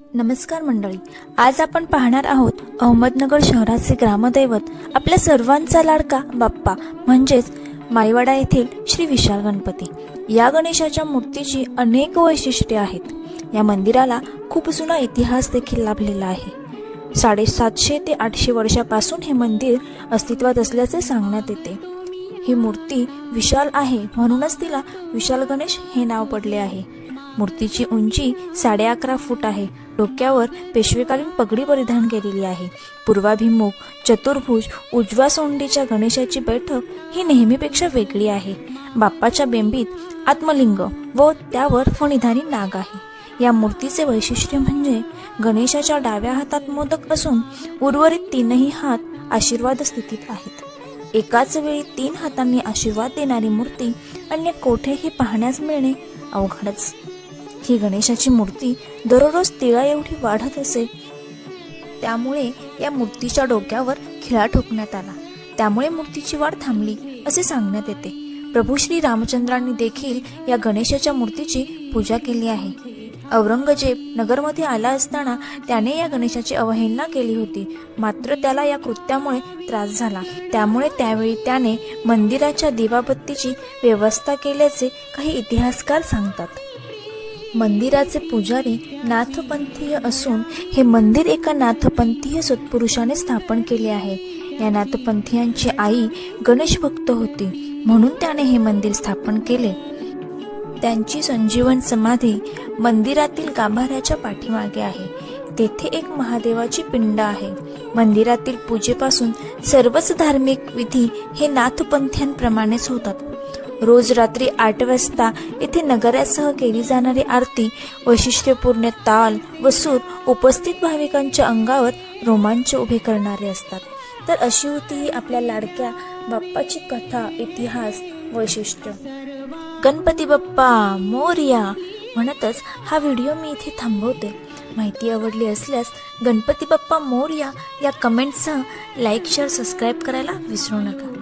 नमस्कार मंडळी. आज आपण पाहणार आहोत अहमदनगर शहराचे ग्रामदैवत आपल्या सर्वांचा लाडका बाप्पा म्हणजेच माईवाडा येथील श्री विशाल गणपती. या गणेशाच्या मूर्तीची अनेक वैशिष्ट्ये आहेत. या मंदिराला खूप जुना इतिहास देखील लाभलेला आहे. साडेसातशे ते आठशे वर्षापासून हे मंदिर अस्तित्वात असल्याचे सांगण्यात येते. ही मूर्ती विशाल आहे म्हणूनच तिला विशाल गणेश हे नाव पडले आहे. मूर्तीची उंची साडे अकरा फूट आहे. डोक्यावर पेशवेकालीन पगडी परिधान केलेली आहे. पूर्वाभिमुख चतुर्भुज उजव्या सोंडीच्या गणेशाची बैठक ही नेहमीपेक्षा वेगळी आहे. बाप्पाच्या बेंबीत आत्मलिंग व त्यावर फणीधारी नाग आहे. या मूर्तीचे वैशिष्ट्य म्हणजे गणेशाच्या डाव्या हातात मोदक असून उर्वरित तीनही हात आशीर्वाद स्थितीत आहेत. एकाच वेळी तीन हातांनी आशीर्वाद देणारी मूर्ती अन्य कोठेही पाहण्यास मिळणे अवघडच. ही गणेशाची मूर्ती दररोज तिळा एवढी वाढत असे. त्यामुळे या मूर्तीच्या डोक्यावर खिळा ठोकण्यात आला. त्यामुळे मूर्तीची वाढ थांबली असे सांगण्यात येते. प्रभू श्री रामचंद्रांनी देखील या गणेशाच्या मूर्तीची पूजा केली आहे. औरंगजेब नगरमध्ये आला असताना त्याने या गणेशाची अवहेलना केली होती. मात्र त्याला या कृत्यामुळे त्रास झाला. त्यामुळे त्यावेळी त्याने मंदिराच्या दिवाबत्तीची व्यवस्था केल्याचे काही इतिहासकार सांगतात. मंदिराचे पुजारी नाथपंथीय असून हे मंदिर एका नाथपंथीय सत्पुरुषाने स्थापन केले आहे. या नाथपंथीयांची आई गणेश भक्त होती म्हणून त्याने हे मंदिर स्थापन केले. त्यांची संजीवन समाधी मंदिरातील गाभाऱ्याच्या पाठीमागे आहे. तेथे एक महादेवाची पिंड आहे. मंदिरातील पूजेपासून सर्वच धार्मिक विधी हे नाथपंथ्यांप्रमाणेच होतात. रोज रात्री आठ वाजता येथे नगरासह केली जाणारी आरती वैशिष्ट्यपूर्ण ताल व सूर उपस्थित भाविकांच्या अंगावर रोमांच उभे करणारे असतात. तर अशी होती ही आपल्या लाडक्या बाप्पाची कथा इतिहास वैशिष्ट्य. गणपती बाप्पा मोर्या म्हणतच हा व्हिडिओ मी इथे थांबवते. माहिती आवडली असल्यास गणपती बाप्पा मोर्या या कमेंटसह लाईक शेअर सबस्क्राईब करायला विसरू नका.